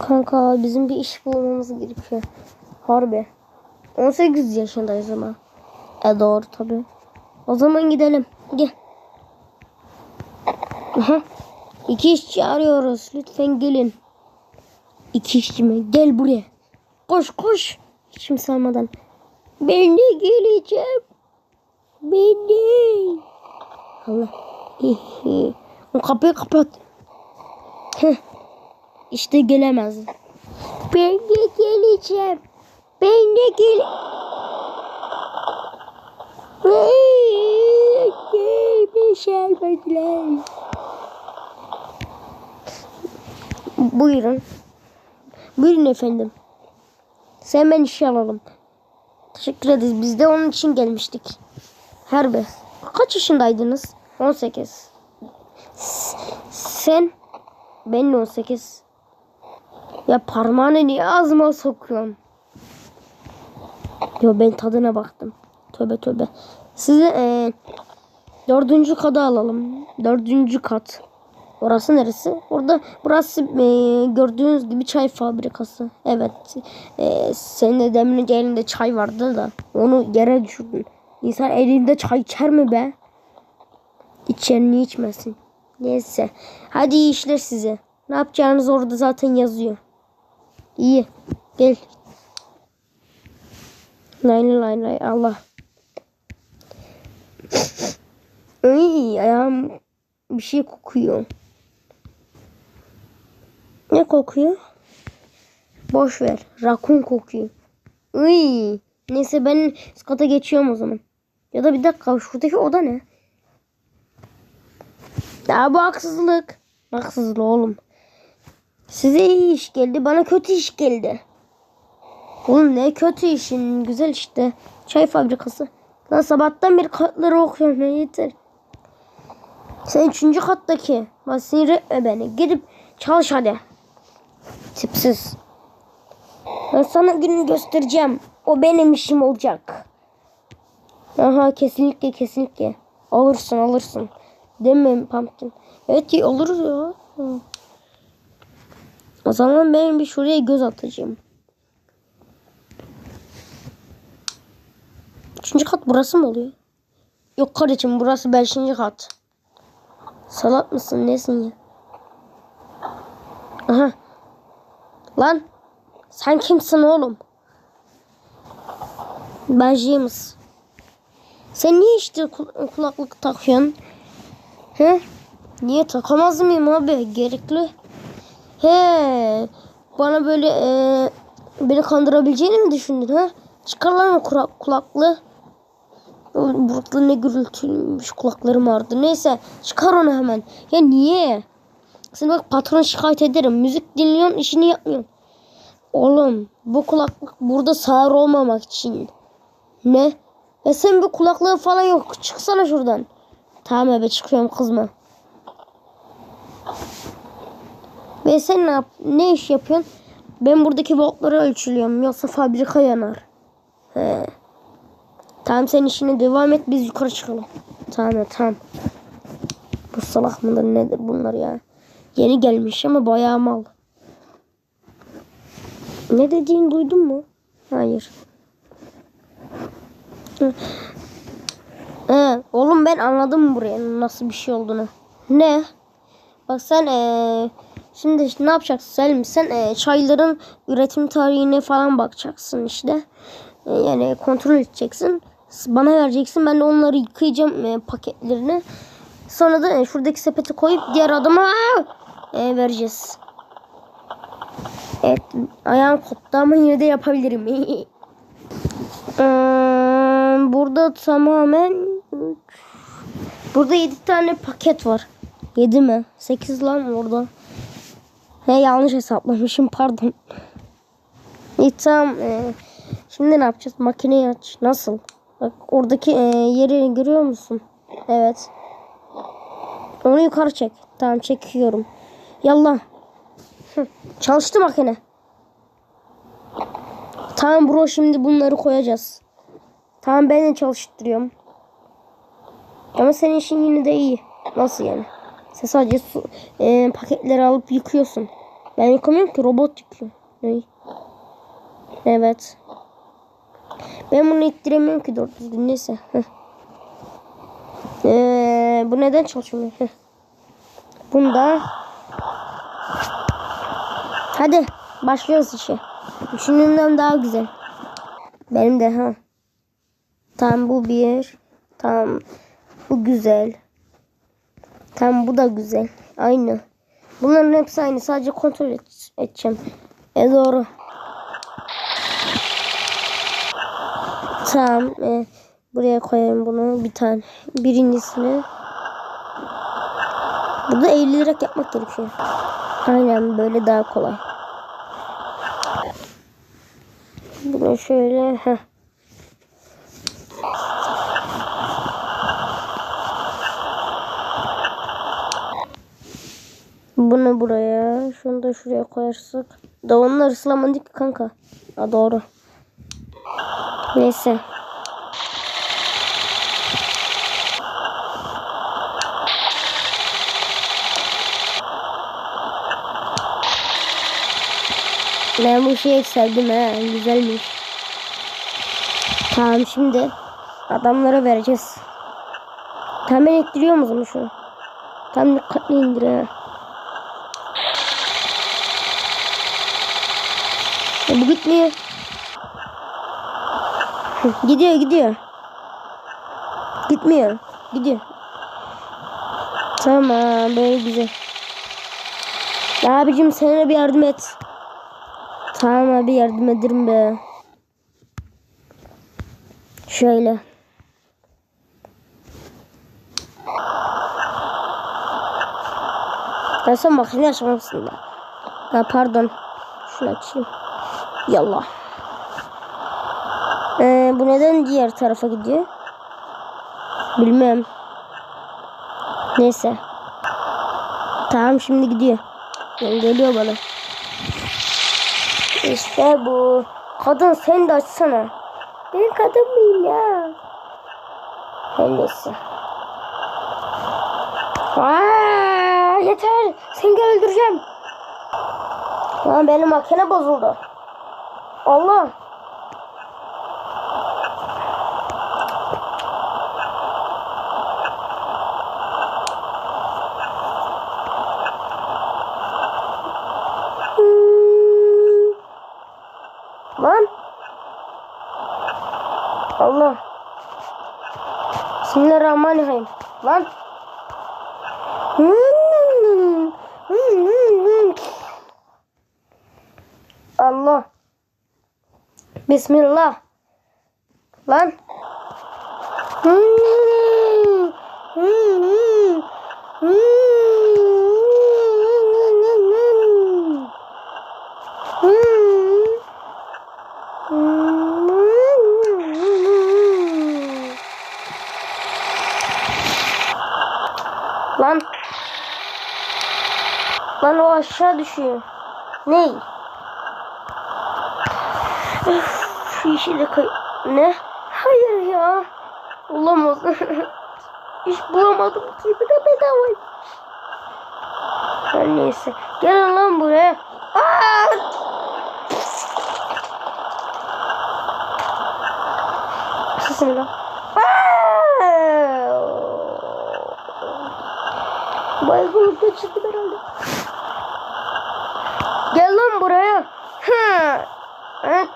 Kanka bizim bir iş bulmamız gerekiyor. Harbi. 18 yaşındayız ama. E doğru tabi. O zaman gidelim. Gel. Aha. İki işçi arıyoruz. Lütfen gelin. İki işçi mi? Gel buraya. Koş koş. Hiç kimse almadan. Ben de geleceğim. Ben de. Allah. O kapıyı kapat. Heh. İşte gelemez. Ben de geleceğim. Ben de gel. Gelmiş elbetler. Buyurun. Buyurun efendim. Sen ben işe alalım. Teşekkür ederiz. Biz de onun için gelmiştik. Harbi. Kaç yaşındaydınız? 18. S- Sen? Ben de 18. Ya parmağını niye ağzıma sokuyorsun? Yo ben tadına baktım. Tövbe tövbe. Sizi e, dördüncü kata alalım. Dördüncü kat. Orası neresi? Orada burası e, gördüğünüz gibi çay fabrikası. Evet. E, senin de demin önce elinde çay vardı da onu yere düşürdün. İnsan elinde çay içer mi be? İçer niye içmesin? Neyse. Hadi iyi işler size. Ne yapacağınız orada zaten yazıyor. İyi. Gel. Lay lay lay Allah. Ay ayağım bir şey kokuyor. Ne kokuyor? Boş ver. Rakun kokuyor. Iy. Neyse ben üst kata geçiyorum o zaman. Ya da bir dakika şuradaki oda ne? Ya bu haksızlık. Haksızlık oğlum. Size iyi iş geldi. Bana kötü iş geldi. Oğlum ne kötü işin. Güzel işte. Çay fabrikası. Lan sabahtan beri katları okuyorum. Yeter. Sen üçüncü kattaki. Bak sinir etme beni. Gidip çalış hadi. Tipsiz. Ben sana gününü göstereceğim. O benim işim olacak. Aha kesinlikle kesinlikle. Alırsın alırsın. Değil mi Pumpkin? Evet iyi olur ya. O zaman ben bir şuraya göz atacağım. Üçüncü kat burası mı oluyor? Yok kardeşim burası beşinci kat. Salak mısın nesin ya? Aha. Lan. Sen kimsin oğlum? Ben James. Sen niye işte kul- kulaklık takıyorsun? He? Niye takamaz mıyım abi? Gerekli. He. Bana böyle e, beni kandırabileceğini mi düşündün ha? Çıkar lan kulaklığı. Oğlum, Burada ne gürültülmüş kulaklarım ağrıdı. Neyse çıkar onu hemen. Ya niye? Seni bak patron şikayet ederim. Müzik dinliyorsun işini yapmıyorsun. Oğlum bu kulaklık burada sağır olmamak için. Ne? Ya sen bu kulaklığın falan yok. Çıksana şuradan. Tamam ebe çıkıyorum kızma. Ve sen ne, yap ne iş yapıyorsun? Ben buradaki voltları ölçülüyorum. Yoksa fabrika yanar. He. Tamam sen işine devam et biz yukarı çıkalım. Tamam tamam. Bu salak mıdır nedir bunlar ya? Yeni gelmiş ama bayağı mal. Ne dediğini duydun mu? Hayır. He, oğlum ben anladım buraya nasıl bir şey olduğunu. Ne? Bak sen eee şimdi işte ne yapacaksın Selim? Sen eee, çayların üretim tarihine falan bakacaksın işte. E, yani kontrol edeceksin. Bana vereceksin. Ben de onları yıkayacağım e, paketlerini. Sonra da e, şuradaki sepete koyup diğer adama e, vereceğiz. Evet ayağım koptu ama yine de yapabilirim. Ee, burada tamamen burada 7 tane paket var. 7 mi? 8 lan orada. He yanlış hesaplamışım pardon. İyi tamam. şimdi ne yapacağız? Makineyi aç. Nasıl? Bak oradaki ee, yeri görüyor musun? Evet. Onu yukarı çek. Tamam çekiyorum. Yallah. Çalıştı makine. Tamam bro şimdi bunları koyacağız. Tamam ben de çalıştırıyorum. Ama senin işin yine de iyi. Nasıl yani? Sen sadece su, e, paketleri alıp yıkıyorsun. Ben yıkamıyorum ki robot yıkıyor. Ne? Evet. Ben bunu ittiremiyorum ki doğru düzgün. Neyse. Ee, bu neden çalışmıyor? Bunda. Hadi başlıyoruz işe. Düşündüğümden daha güzel. Benim de ha. Tamam bu bir. Tamam. Bu güzel. Tamam bu da güzel. Aynı. Bunların hepsi aynı. Sadece kontrol et, edeceğim. E doğru. Tamam. e, buraya koyayım bunu. Bir tane. Birincisini. Burada eğilerek yapmak gerekiyor. Aynen böyle daha kolay. Bunu şöyle. Heh. Bunu buraya. Şunu da şuraya koyarsak. Da onlar ıslamadık ki kanka. Ha doğru. Neyse. Ben bu şeyi sevdim ha. Güzelmiş. Tamam şimdi adamlara vereceğiz. Tam ben ittiriyor musun şu? Tam dikkatli indir ha. Bu gitmiyor. Gidiyor gidiyor. Gitmiyor. Gidiyor. Tamam böyle güzel. Abicim sana bir yardım et. Tamam abi yardım ederim be. Şöyle. Ben sen makine açmamışsın da. Ha, pardon. Şunu açayım. Yallah. Ee, bu neden diğer tarafa gidiyor? Bilmem. Neyse. Tamam şimdi gidiyor. Yani geliyor bana. İşte bu. Kadın sen de açsana. Ben kadın mıyım ya? Neyse. Aa, yeter. Seni öldüreceğim. Lan benim makine bozuldu. Allah. Lan. Allah. Bismillahirrahmanirrahim. Lan. Hmm. Hmm, hmm, hmm. Allah. Bismillah. Lan. Lan. Lan o aşağı düşüyor. Ney? Üf, Şu işi de kay... Ne? Hayır ya. Olamaz. İş bulamadım ki. Bir de bedava. Her neyse. Gelin lan buraya. Aa! Susun lan. Aa! Baygınlık geçirdim herhalde. Gel lan buraya. Hı. Hı.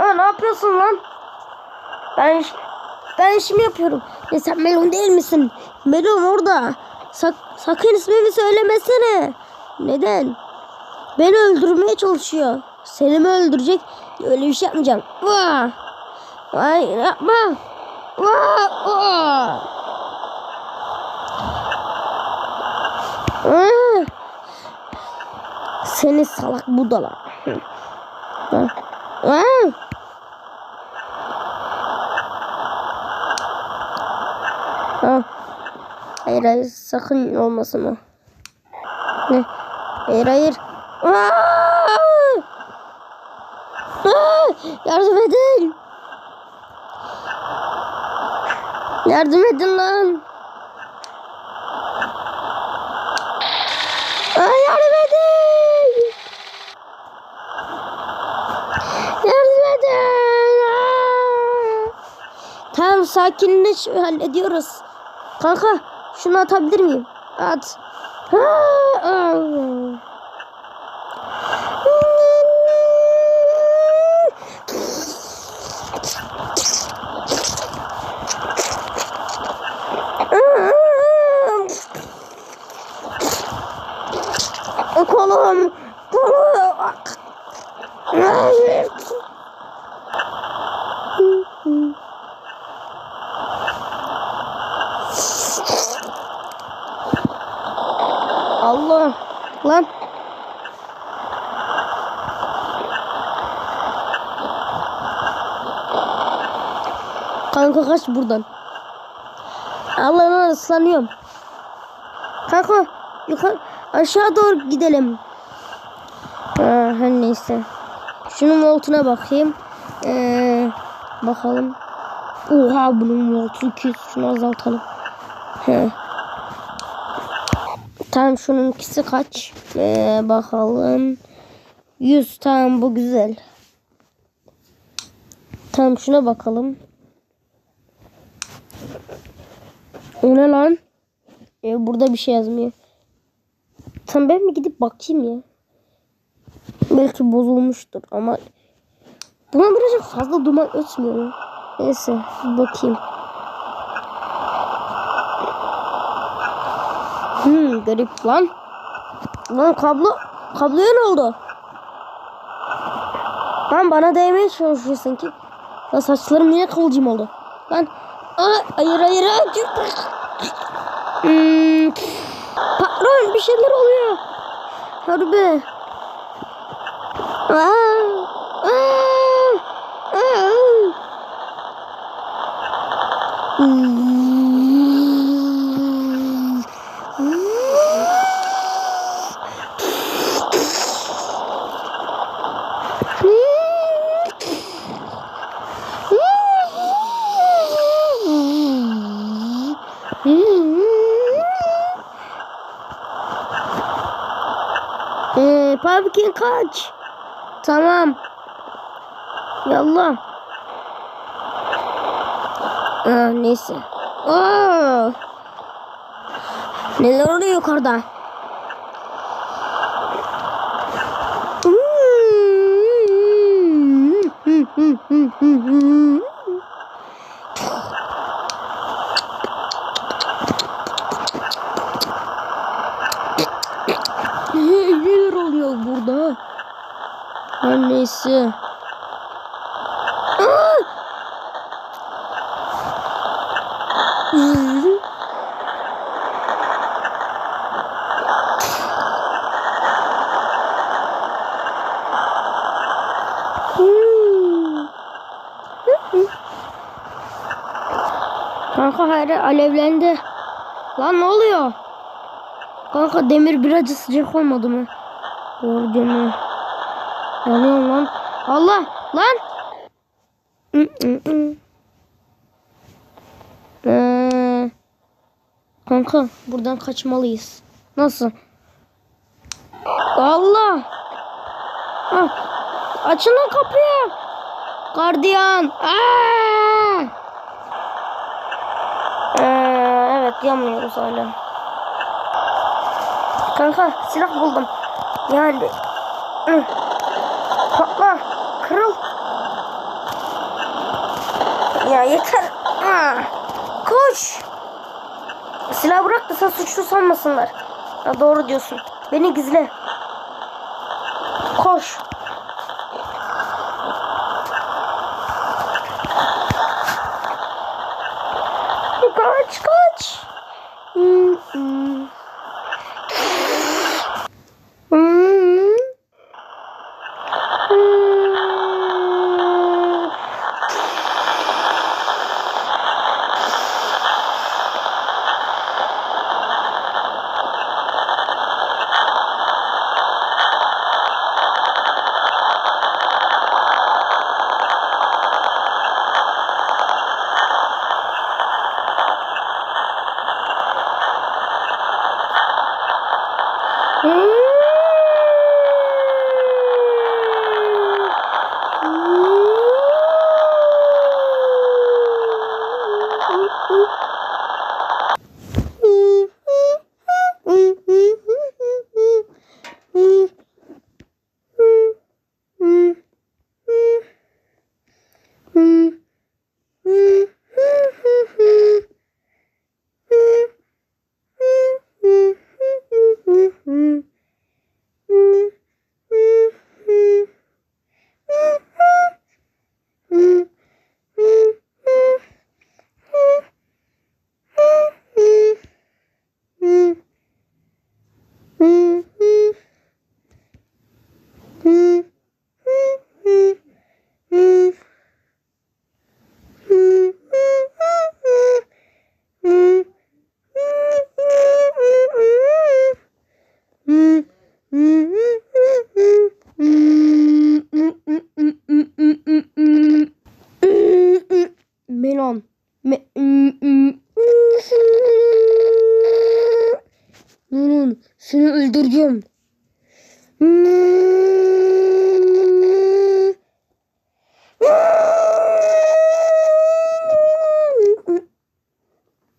Ha, ne yapıyorsun lan? Ben ben işimi yapıyorum. Ya sen Melon değil misin? Melon orada. Sak sakın ismimi söylemesene. Neden? Beni öldürmeye çalışıyor. Seni mi öldürecek? Öyle bir şey yapmayacağım. Vah! Ay yapma. Vah! Ah! Seni salak budala. Hı. Hayır hayır sakın olmasın o. Ne? Hayır hayır. Aa! Aa! Yardım edin. Yardım edin lan. Aa, yardım edin. Yardım edin. Aa! Tamam sakinleş hallediyoruz. Kanka şunu atabilir miyim? At. Ha, aa. Kolum. Kolum. Allah. Lan. Kanka kaç buradan. Allah'ına ıslanıyorum. Kanka yukarı aşağı doğru gidelim. Ha, her neyse. Şunun voltuna bakayım. Ee, bakalım. Oha bunun voltu 200. Şunu azaltalım. He. Tamam şunun ikisi kaç? Ee, bakalım. 100 tamam bu güzel. Tamam şuna bakalım. O ne lan? Ee, burada bir şey yazmıyor. Tamam ben mi gidip bakayım ya? Belki bozulmuştur ama buna birazcık fazla duman ötmüyor? Neyse bakayım. Hmm garip lan. Lan kablo kabloya ne oldu? Lan bana değmeye çalışıyorsun ki. Lan saçlarım niye kıvılcım oldu? Lan Aa, hayır hayır hayır. Hmm, patron bir şeyler oluyor. Harbi. Aa, Pumpkin kaç. Tamam. Yallah. Aa, neyse. Aa. Neler oluyor yukarıda? Neler oluyor burada? Aa! Kanka hayır alevlendi. Lan ne oluyor? Kanka demir birazcık sıcak olmadı mı? Doğru değil Yanıyorum lan. Allah lan. Ee, kanka buradan kaçmalıyız. Nasıl? Allah. Ah, açın lan kapıyı. Gardiyan. Ee, evet yanmıyoruz hala. Kanka silah buldum. Yani. Patla. Kırıl. Ya yeter. Aa. Koş. Silah bırak da sen suçlu sanmasınlar. Ya doğru diyorsun. Beni gizle. Koş.